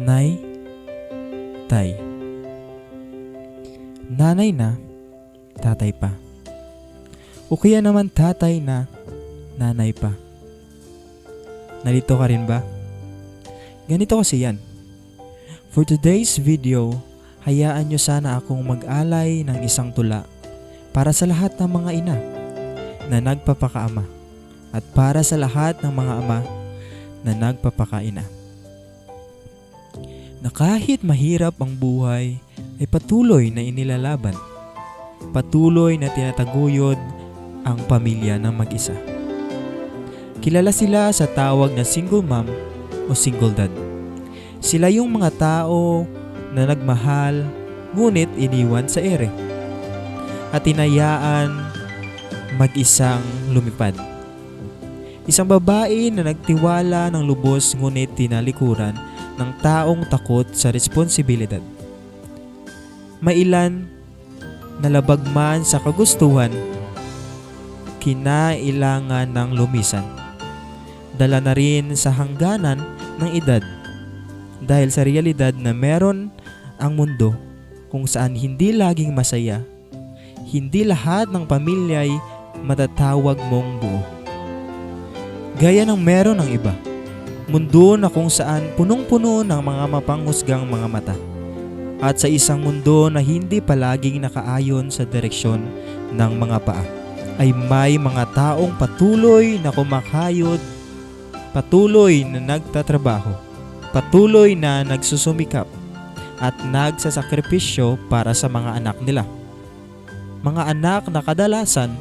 Nay, Tay. Nanay na, tatay pa. O kaya naman tatay na, nanay pa. Nalito ka rin ba? Ganito kasi yan. For today's video, hayaan nyo sana akong mag-alay ng isang tula para sa lahat ng mga ina na nagpapakaama at para sa lahat ng mga ama na nagpapakaina. Na kahit mahirap ang buhay ay patuloy na inilalaban. Patuloy na tinataguyod ang pamilya ng mag-isa. Kilala sila sa tawag na single mom o single dad. Sila yung mga tao na nagmahal ngunit iniwan sa ere at tinayaan mag-isang lumipad. Isang babae na nagtiwala ng lubos ngunit tinalikuran ng taong takot sa responsibilidad. Mailan nalabag man sa kagustuhan, kinailangan ng lumisan. Dala na rin sa hangganan ng edad dahil sa realidad na meron ang mundo kung saan hindi laging masaya, hindi lahat ng pamilya ay matatawag mong buo. Gaya ng meron ng iba, mundo na kung saan punong-puno ng mga mapanghusgang mga mata. At sa isang mundo na hindi palaging nakaayon sa direksyon ng mga paa, ay may mga taong patuloy na kumakayod, patuloy na nagtatrabaho, patuloy na nagsusumikap, at nagsasakripisyo para sa mga anak nila. Mga anak na kadalasan,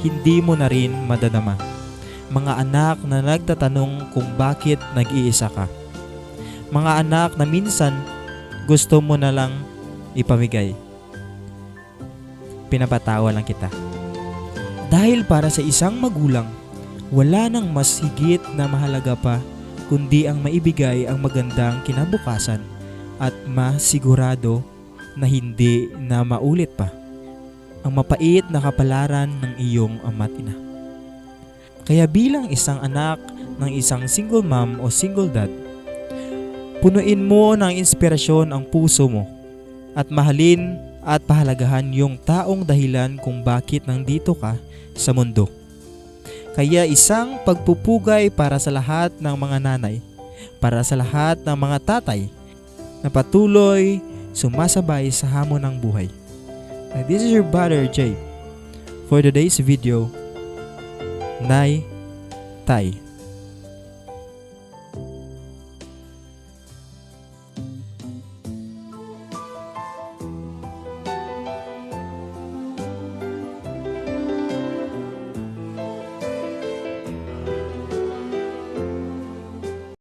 hindi mo na rin madadama mga anak na nagtatanong kung bakit nag-iisa ka. Mga anak na minsan gusto mo na lang ipamigay. Pinapatawa lang kita. Dahil para sa isang magulang, wala nang mas higit na mahalaga pa kundi ang maibigay ang magandang kinabukasan at masigurado na hindi na maulit pa ang mapait na kapalaran ng iyong ama't ina. Kaya bilang isang anak ng isang single mom o single dad, punuin mo ng inspirasyon ang puso mo at mahalin at pahalagahan yung taong dahilan kung bakit nandito ka sa mundo. Kaya isang pagpupugay para sa lahat ng mga nanay, para sa lahat ng mga tatay na patuloy sumasabay sa hamon ng buhay. And this is your brother Jay for today's video Nay Tay.